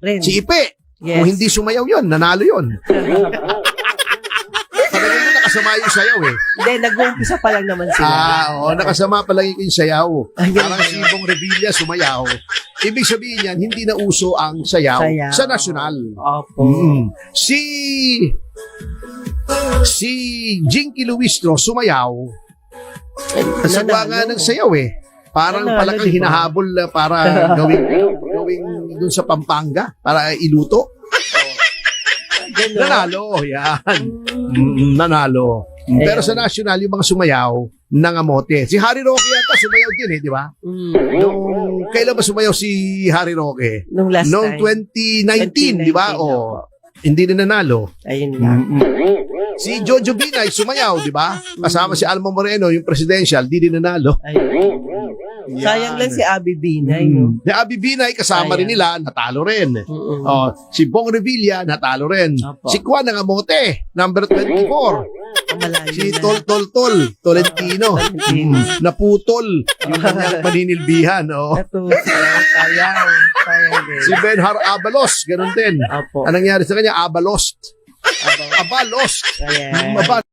Rin. Si Ipe. Yes. Kung hindi sumayaw yon, nanalo yon. Talagang mo nakasama yung sayaw eh. Hindi, nag-uumpisa pa lang naman sila. Ah, oo, nakasama pa lang yung sayaw. Parang si Bong Revilla sumayaw. Ibig sabihin yan, hindi na uso ang sayaw, Sayaw. sa nasyonal. Opo. Mm. Si si Jinky Luistro sumayaw. Kasagwa nga Nanalo. ng sayaw eh. Parang Nanalo, pala kang di ba? hinahabol na para gawing gawing dun sa Pampanga para iluto. Nanalo, yan. Mm. Nanalo. Pero sa national, yung mga sumayaw, nangamote. Si Harry Roque yata sumayaw din eh, di ba? Mm. Nung, kailan ba sumayaw si Harry Roque? Nung last Noong time. 2019, di ba? 2019, O, hindi na nanalo. Ayun lang. Si Jojo Binay sumayaw, di ba? Kasama si Alma Moreno, yung presidential, di din nanalo. Ayun. Sayang lang si Abby Binay, no? Si Abby Binay, kasama Sayang. rin nila, natalo rin. Mm-mm. Oh, si Bong Revilla, natalo rin. Opo. Si Juan Nangamote, number 24. Ang malayo Si na. Tol Tol Tol, Tolentino. Tolentino. Mm, naputol yung kanyang paninilbihan. Oh. Ito, sayang. Sayang din. Si Benhar Abalos, ganun din. Opo. Anong nangyari sa kanya? Abalos. Aba. Abalos. Ayan. Aba,